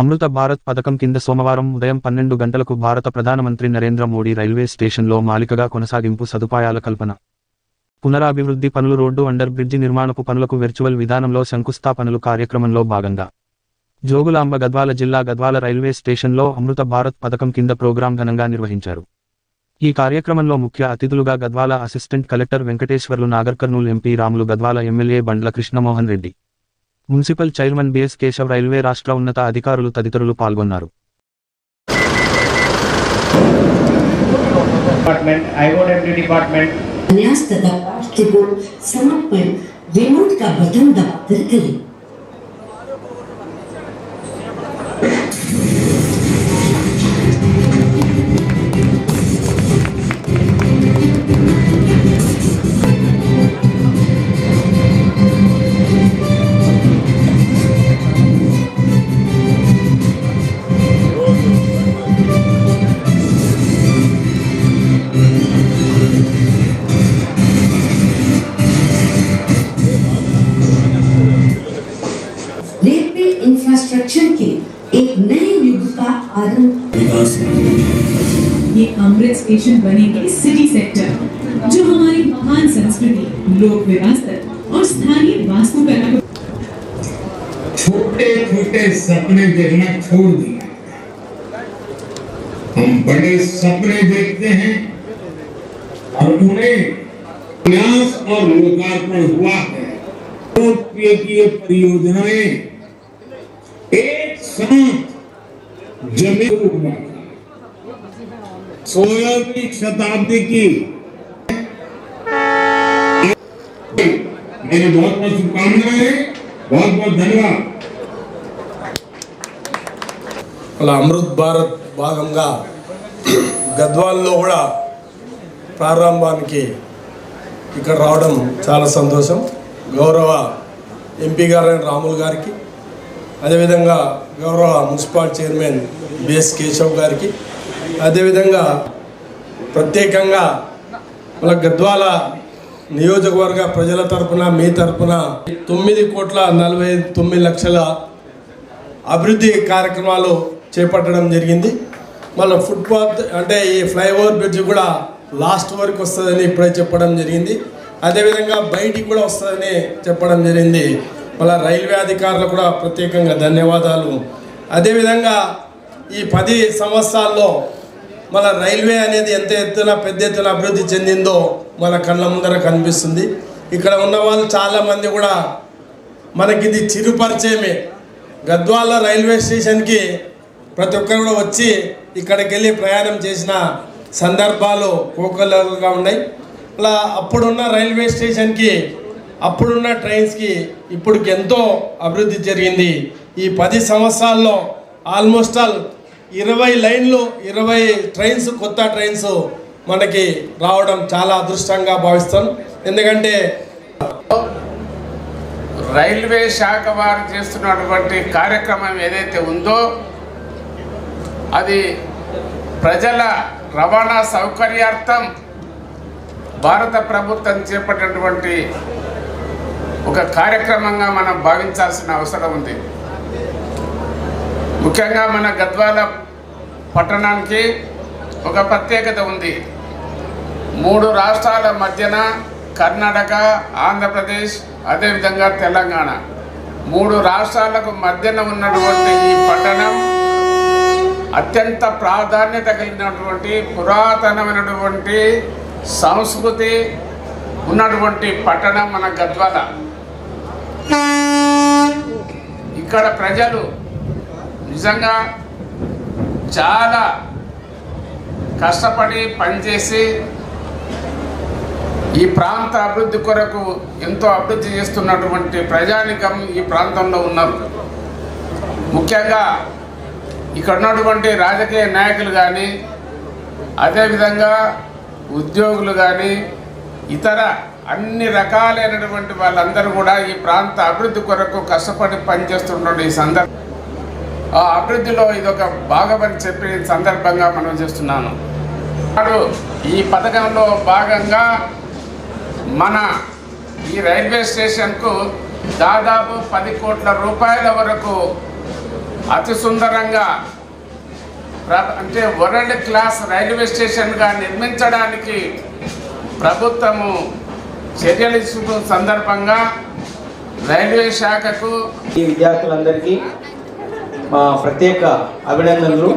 అమృత భారత్ పథకం కింద సోమవారం ఉదయం పన్నెండు గంటలకు భారత ప్రధానమంత్రి నరేంద్ర మోడీ రైల్వే స్టేషన్లో మాలికగా కొనసాగింపు సదుపాయాల కల్పన. పునరాభివృద్ధి పనులు రోడ్డు అండర్ బ్రిడ్జి నిర్మాణపు పనులకు వెర్చువల్ విధానంలో శంకుస్థాపనలు కార్యక్రమంలో భాగంగా. జోగులాంబ గద్వాల జిల్లా గద్వాల రైల్వే స్టేషన్లో అమృత భారత్ పథకం కింద ప్రోగ్రాం ఘనంగా నిర్వహించారు. ఈ కార్యక్రమంలో ముఖ్య అతిథులుగా Gadwal assistant collector Venkateswarlu Nagarkurnool MP Ramulu Gadwal MLA Bandla Krishnamohan Reddy. municipal chairman BS Keshav railway రాష్ట్ర ఉన్నత అధికారులు తదితరులు పాల్గొన్నారు डिपार्टमेंट आईओडब्ल्यू डिपार्टमेंट न्यास तथा राष्ट्र को समर्पण विनोद का बटन दबाकर करें इंफ्रास्ट्रक्चर के एक नए युग का आरंभ। ये अमृत स्टेशन बनेंगे सिटी सेक्टर जो हमारी महान संस्कृति लोक विरासत और स्थानीय वास्तुकला को छोटे छोटे सपने देखना छोड़ दिया हम बड़े सपने देखते हैं और उन्हें प्रयास और लोकार्पण हुआ है। ये परियोजनाएँ एक साथ जमीन हुआ सोलहवीं शताब्दी की मेरी बहुत बहुत शुभकामनाएं बहुत बहुत धन्यवाद అలా అమృత్ భారత్ భాగంగా గద్వాల్లో కూడా ప్రారంభానికి ఇక్కడ రావడం చాలా సంతోషం గౌరవ ఎంపీ గారైన రాములు గారికి అదేవిధంగా గౌరవ మున్సిపల్ చైర్మన్ బిఎస్ కేశవ్ గారికి అదేవిధంగా ప్రత్యేకంగా మన గద్వాల నియోజకవర్గ ప్రజల తరఫున మీ తరపున తొమ్మిది కోట్ల నలభై తొమ్మిది లక్షల అభివృద్ధి కార్యక్రమాలు చేపట్టడం జరిగింది. మళ్ళీ ఫుట్పాత్ అంటే ఈ ఫ్లైఓవర్ బ్రిడ్జ్ కూడా లాస్ట్ వరకు వస్తుందని ఇప్పుడే చెప్పడం జరిగింది. అదేవిధంగా బయటికి కూడా వస్తుందని చెప్పడం జరిగింది. మళ్ళీ రైల్వే అధికారులకు కూడా ప్రత్యేకంగా ధన్యవాదాలు. అదేవిధంగా ఈ పది సంవత్సరాల్లో మన రైల్వే అనేది ఎంత ఎత్తున పెద్ద ఎత్తున అభివృద్ధి చెందిందో మన కళ్ళ ముందర కనిపిస్తుంది. ఇక్కడ ఉన్న వాళ్ళు చాలామంది కూడా మనకి ఇది చిరుపరిచయమే. గద్వాల రైల్వే స్టేషన్కి ప్రతి ఒక్కరు కూడా వచ్చి ఇక్కడికి వెళ్ళి ప్రయాణం చేసిన సందర్భాలు కోకలుగా ఉన్నాయి. అలా అప్పుడున్న రైల్వే స్టేషన్కి అప్పుడున్న ట్రైన్స్కి ఇప్పటికి ఎంతో అభివృద్ధి జరిగింది. ఈ పది సంవత్సరాల్లో ఆల్మోస్ట్ ఆల్ ఇరవై లైన్లు ఇరవై ట్రైన్స్ కొత్త ట్రైన్స్ మనకి రావడం చాలా అదృష్టంగా భావిస్తాం. ఎందుకంటే రైల్వే శాఖ వారు చేస్తున్నటువంటి కార్యక్రమం ఏదైతే ఉందో అది ప్రజల రవాణా సౌకర్యార్థం భారత ప్రభుత్వం చేపట్టినటువంటి ఒక కార్యక్రమంగా మనం భావించాల్సిన అవసరం ఉంది. ముఖ్యంగా మన గద్వాల పట్టణానికి ఒక ప్రత్యేకత ఉంది. మూడు రాష్ట్రాల మధ్యన కర్ణాటక ఆంధ్రప్రదేశ్ అదేవిధంగా తెలంగాణ. మూడు రాష్ట్రాలకు మధ్యన ఉన్నటువంటి ఈ పట్టణం అత్యంత ప్రాధాన్యత కలిగినటువంటి పురాతనమైనటువంటి సంస్కృతి ఉన్నటువంటి పట్టణం మన గద్వాల. ఇక్కడ ప్రజలు నిజంగా చాలా కష్టపడి పనిచేసి ఈ ప్రాంత అభివృద్ధి కొరకు ఎంతో అభివృద్ధి చేస్తున్నటువంటి ప్రజానికం ఈ ప్రాంతంలో ఉన్నారు. ముఖ్యంగా ఇక్కడ ఉన్నటువంటి రాజకీయ నాయకులు కానీ అదేవిధంగా ఉద్యోగులు కానీ ఇతర అన్ని రకాలైనటువంటి వాళ్ళందరూ కూడా ఈ ప్రాంత అభివృద్ధి కొరకు కష్టపడి పనిచేస్తున్న ఈ సందర్భం ఆ అభివృద్ధిలో ఇదొక భాగమని చెప్పి సందర్భంగా మనం చేస్తున్నాను. నాడు ఈ పథకంలో భాగంగా మన ఈ రైల్వే స్టేషన్కు దాదాపు పది కోట్ల రూపాయల వరకు అతి సుందరంగా ప్ర- అంటే వరల్డ్ క్లాస్ రైల్వే స్టేషన్గా నిర్మించడానికి ప్రభుత్వము చర్యలు తీసుకున్న సందర్భంగా రైల్వే శాఖకు ఈ విద్యార్థులందరికీ మా ప్రత్యేక అభినందనలు.